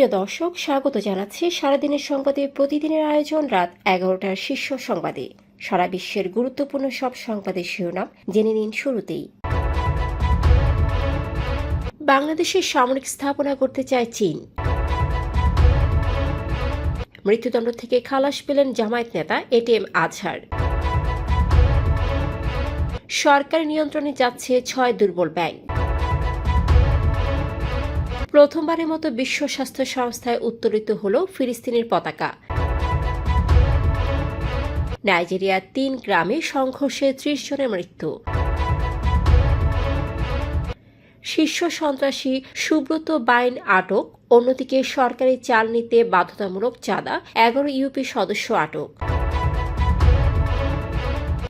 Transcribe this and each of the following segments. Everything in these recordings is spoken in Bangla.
প্রিয় দর্শক, স্বাগত জানাচ্ছি সারাদিনের সংবাদে। প্রতিদিনের আয়োজন রাত এগারোটার শীর্ষ সংবাদে। সারা বিশ্বের গুরুত্বপূর্ণ সব সংবাদের শিরোনাম জেনে নিন শুরুতেই। বাংলাদেশের সামরিক স্থাপনা করতে চায় চীন। মৃত্যুদণ্ড থেকে খালাস পেলেন জামায়াত নেতা এটিএম আজহার। সরকারি নিয়ন্ত্রণে যাচ্ছে ছয় দুর্বল ব্যাংক। প্রথমবারের মতো বিশ্ব স্বাস্থ্য সংস্থায় উত্তোলিত হল ফিলিস্তিনের পতাকা। নাইজেরিয়ার তিন গ্রামে সংঘর্ষে ত্রিশ জনের মৃত্যু। শীর্ষ সন্ত্রাসী সুব্রত বাইন আটক, অন্যদিকে সরকারি চাল নিতে বাধ্যতামূলক চাঁদা, এগারো ইউপি সদস্য আটক।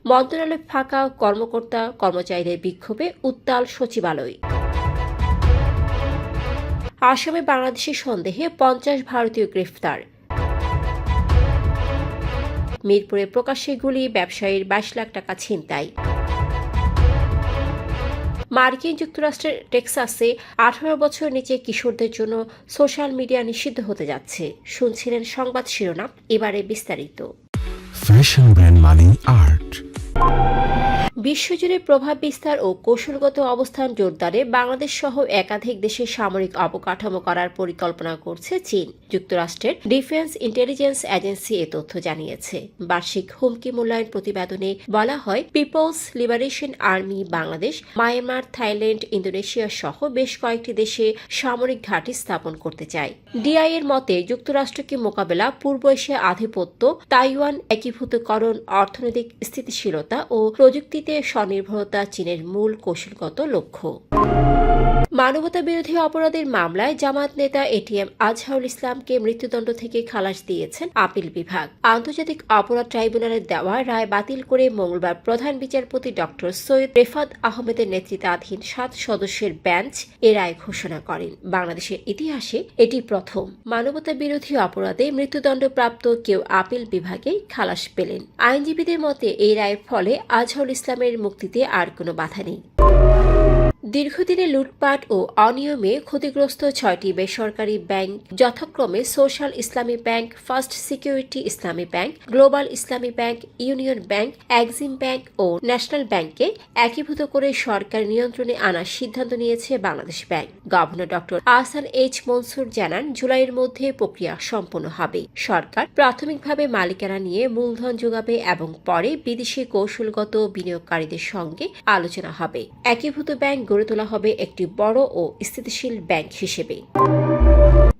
মন্ত্রণালয় ফাঁকা কর্মকর্তা কর্মচারীদের বিক্ষোভে উত্তাল সচিবালয়। আসামে বাংলাদেশের সন্দেহে পঞ্চাশ ভারতীয় গ্রেফতার। মিরপুরে প্রকাশ্যে গুলি, ব্যবসায়ীর বাইশ লাখ টাকা ছিনতাই। মার্কিন যুক্তরাষ্ট্রের টেক্সাসে আঠারো বছর নিচে কিশোরদের জন্য সোশ্যাল মিডিয়া নিষিদ্ধ হতে যাচ্ছে, শুনছিলেন সংবাদ শিরোনাম, এবারে বিস্তারিত। ফ্যাশন ব্র্যান্ড মানে আর্ট বিশ্বজুড়ে প্রভাব বিস্তার ও কৌশলগত অবস্থান জোরদারে বাংলাদেশ সহ একাধিক দেশের সামরিক অবকাঠামো করার পরিকল্পনা করছে চীন। যুক্তরাষ্ট্রের ডিফেন্স ইন্টেলিজেন্স এজেন্সি এ তথ্য জানিয়েছে। বার্ষিক হুমকি মূল্যায়ন প্রতিবেদনে বলা হয়, People's Liberation Army Bangladesh, Myanmar, Thailand, Indonesia সহ বেশ কয়েকটি দেশে সামরিক ঘাঁটি স্থাপন করতে চায়। ডিআই এর মতে, যুক্তরাষ্ট্রকে মোকাবেলা, পূর্ব এশিয়া আধিপত্য, তাইওয়ান একীভূতকরণ, অর্থনৈতিক স্থিতিশীলতা ও প্রযুক্তিতে স্বনির্ভরতা চীনের মূল কৌশলগত লক্ষ্য। মানবতা বিরোধী অপরাধের মামলায় জামাত নেতা এটিএম আজহারুল ইসলামকে মৃত্যুদণ্ড থেকে খালাস দিয়েছেন আপিল বিভাগ। আন্তর্জাতিক অপরাধ ট্রাইব্যুনালের দেওয়া রায় বাতিল করে মঙ্গলবার প্রধান বিচারপতি ডক্টর সৈয়দ রেফাত আহমেদের নেতৃত্বাধীন সাত সদস্যের বেঞ্চ এ রায় ঘোষণা করেন। বাংলাদেশের ইতিহাসে এটি প্রথম। মানবতা বিরোধী অপরাধে মৃত্যুদণ্ডপ্রাপ্ত কেউ আপিল বিভাগে খালাস পেলেন। আইনজীবীদের মতে এই রায়ের ফলে আজহারুল ইসলামের মুক্তিতে আর কোনো বাধা নেই। দীর্ঘদিনের লুটপাট ও অনিয়মে ক্ষতিগ্রস্ত ছয়টি বেসরকারি ব্যাংক, যথাক্রমে Social Islami Bank, First Security Islami Bank, Global Islami Bank, Union Bank, Exim Bank ও ন্যাশনাল ব্যাংককে একীভূত করে সরকার নিয়ন্ত্রণে আনার সিদ্ধান্ত নিয়েছে Bangladesh Bank. Governor doctor Ahsan H Mansur জানান, জুলাইয়ের মধ্যে প্রক্রিয়া সম্পন্ন হবে। সরকার প্রাথমিকভাবে মালিকানা নিয়ে মূলধন যোগাবে এবং পরে বিদেশি কৌশলগত বিনিয়োগকারীদের সঙ্গে আলোচনা হবে। একীভূত ব্যাংক গড়ে তোলা হবে একটি বড় ও স্থিতিশীল ব্যাংক হিসেবে।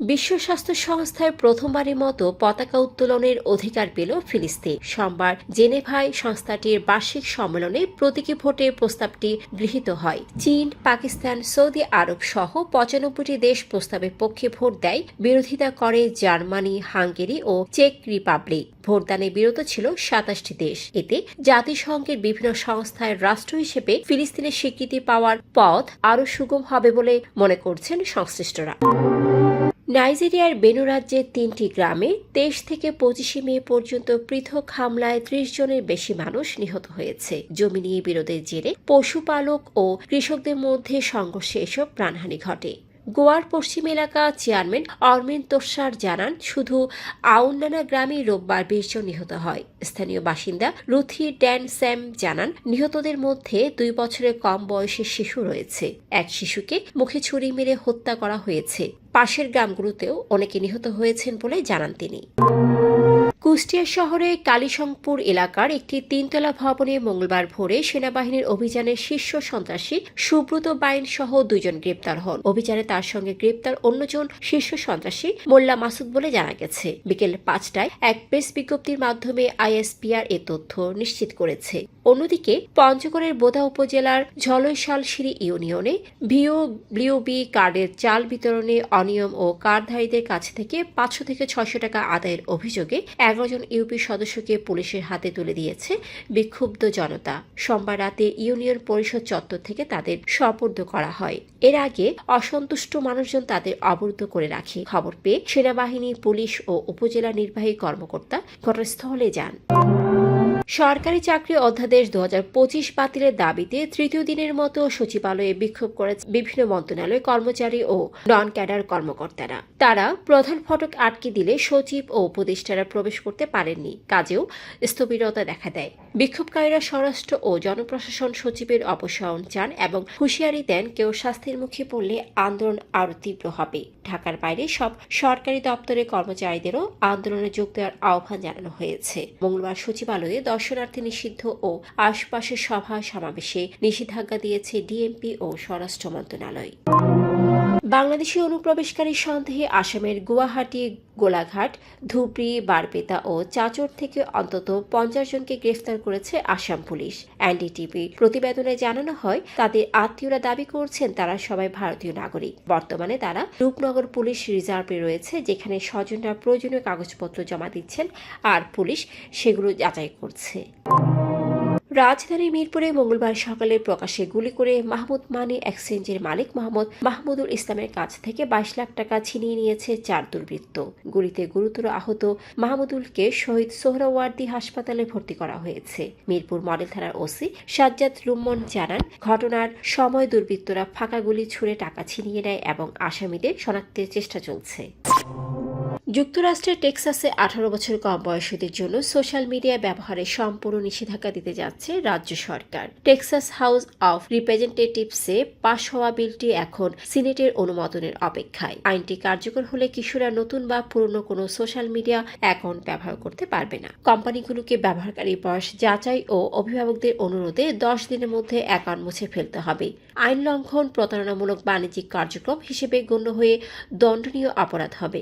বিশ্ব স্বাস্থ্য সংস্থায় প্রথমবারের মতো পতাকা উত্তোলনের অধিকার পেল ফিলিস্তিন। সোমবার জেনেভায় সংস্থাটির বার্ষিক সম্মেলনে প্রতীকী ভোটে প্রস্তাবটি গৃহীত হয়। চীন, পাকিস্তান, সৌদি আরব সহ পঁচানব্বইটি দেশ প্রস্তাবের পক্ষে ভোট দেয়, বিরোধিতা করে জার্মানি, হাঙ্গেরি ও চেক রিপাবলিক। ভোটদানে বিরত ছিল সাতাশটি দেশ। এতে জাতিসংঘের বিভিন্ন সংস্থায় রাষ্ট্র হিসেবে ফিলিস্তিনের স্বীকৃতি পাওয়ার পথ আরও সুগম হবে বলে মনে করছেন সংশ্লিষ্টরা। নাইজেরিয়ার বেনু রাজ্যের তিনটি গ্রামে তেইশ থেকে পঁচিশে মে পর্যন্ত পৃথক হামলায় ত্রিশ জনের বেশি মানুষ নিহত হয়েছে। জমি নিয়ে বিরোধের জেরে পশুপালক ও কৃষকদের মধ্যে সংঘর্ষে এসব প্রাণহানি ঘটে। গোয়ার পশ্চিম এলাকা চেয়ারম্যান অরমিন তোষার জানান, শুধু আউন্নানা গ্রামে রোববার বিশ জন নিহত হয়। স্থানীয় বাসিন্দা রুথি ড্যান স্যাম জানান, নিহতদের মধ্যে দুই বছরের কম বয়সের শিশু রয়েছে। এক শিশুকে মুখে ছুরি মেরে হত্যা করা হয়েছে। পাশের গ্রামগুলোতেও অনেকে নিহত হয়েছেন বলে জানান তিনি। কুষ্টিয়া শহরে কালীশংপুর এলাকার একটি তিনতলা ভবনে মঙ্গলবার ভোরে সেনাবাহিনীর অভিযানে শীর্ষ সন্ত্রাসী সুব্রত বাইন সহ দুজন গ্রেপ্তার হন। অভিযানে তার সঙ্গে গ্রেপ্তার অন্যজন শীর্ষ সন্ত্রাসী মোল্লা মাসুদ বলে জানা গেছে। বিকেল পাঁচটায় এক প্রেস বিজ্ঞপ্তির মাধ্যমে আইএসপিআর এ তথ্য নিশ্চিত করেছে। অন্যদিকে পঞ্চগড়ের বোদা উপজেলার ঝলৈশালশিরি ইউনিয়নে ভিও ব্লিউবি কার্ডের চাল বিতরণে অনিয়ম ও কার্ডধারীদের কাছ থেকে পাঁচশো থেকে ছয়শো টাকা আদায়ের অভিযোগে এগারো জন ইউপি সদস্যকে পুলিশের হাতে তুলে দিয়েছে বিক্ষুব্ধ জনতা। সোমবার রাতে ইউনিয়ন পরিষদ চত্বর থেকে তাদের সপর্দ করা হয়। এর আগে অসন্তুষ্ট মানুষজন তাদের অবরুদ্ধ করে রাখে। খবর পেয়ে সেনাবাহিনী, পুলিশ ও উপজেলা নির্বাহী কর্মকর্তা ঘটনাস্থলে যান। সরকারি চাকরি অধ্যাদেশ দু পঁচিশ বাতিলের দাবিতে তৃতীয় দিনের মতো সচিবালয়ে বিক্ষোভ করেছে বিভিন্ন মন্ত্রণালয় কর্মচারী ও নন ক্যাডার কর্মকর্তারা। তারা প্রধান ফটক আটকে দিলে সচিব ও উপদেষ্টারা প্রবেশ করতে পারেননি, কাজেও স্থবিরতা দেখা দেয়। বিক্ষোভকারীরা স্বরাষ্ট্র ও জনপ্রশাসন সচিবের অপসারণ চান এবং হুঁশিয়ারি দেন কেউ শাস্তির মুখে পড়লে আন্দোলন আরও তীব্র হবে। ঢাকার বাইরে সব সরকারি দপ্তরের কর্মচারীদেরও আন্দোলনে যোগ দেওয়ার আহ্বান জানানো হয়েছে। মঙ্গলবার সচিবালয়ে দর্শনার্থী নিষিদ্ধ ও আশপাশের সভা সমাবেশে নিষেধাজ্ঞা দিয়েছে ডিএমপি ও স্বরাষ্ট্র মন্ত্রণালয়। বাংলাদেশি অনুপ্রবেশকারী সন্দেহে আসামের গুয়াহাটি, গোলাঘাট ধুবড়ি বারপেতা ও চাচর থেকে অন্তত পঞ্চাশ জনকে গ্রেফতার করেছে আসাম পুলিশ। এনডিটিভি প্রতিবেদনে জানানো হয়, তাদের আত্মীয়রা দাবি করছেন তারা সবাই ভারতীয় নাগরিক। বর্তমানে তারা রূপনগর পুলিশ রিজার্ভে রয়েছে, যেখানে স্বজনরা প্রয়োজনীয় কাগজপত্র জমা দিচ্ছেন আর পুলিশ সেগুলো যাচাই করছে। রাজধানীর মিরপুরে মঙ্গলবার সকালে প্রকাশ্যে গুলি করে মাহমুদ মানি এক্সচেঞ্জের মালিক মোহাম্মদ মাহমুদুল ইসলামের কাছ থেকে বাইশ লাখ টাকা ছিনিয়ে নিয়েছে চার দুর্বৃত্ত। গুলিতে গুরুতর আহত মাহমুদুলকে শহীদ সোহরাওয়ার্দী হাসপাতালে ভর্তি করা হয়েছে। মিরপুর মডেল থানার ওসি সাজ্জাদ লুম্মন জানান, ঘটনার সময় দুর্বৃত্তরা ফাঁকা গুলি ছুড়ে টাকা ছিনিয়ে নেয় এবং আসামিদের শনাক্তের চেষ্টা চলছে। যুক্তরাষ্ট্রের টেক্সাসে আঠারো বছর কম বয়সীদের জন্য সোশ্যাল মিডিয়া ব্যবহারে সম্পূর্ণ নিষেধাজ্ঞা দিতে যাচ্ছে রাজ্য সরকার। টেক্সাস হাউস অফ রিপ্রেজেন্টেটিভসে পাশ হওয়া বিলটি এখন সিনেটের অনুমোদনের অপেক্ষায়। আইনটি কার্যকর হলে কিশোররা নতুন বা পুরনো কোনো সোশ্যাল মিডিয়া অ্যাকাউন্ট ব্যবহার করতে পারবে না। কোম্পানিগুলোকে ব্যবহারকারী বয়স যাচাই ও অভিভাবকদের অনুরোধে দশ দিনের মধ্যে অ্যাকাউন্ট মুছে ফেলতে হবে। আইন লঙ্ঘন প্রতারণামূলক বাণিজ্যিক কার্যক্রম হিসেবে গণ্য হয়ে দণ্ডনীয় অপরাধ হবে।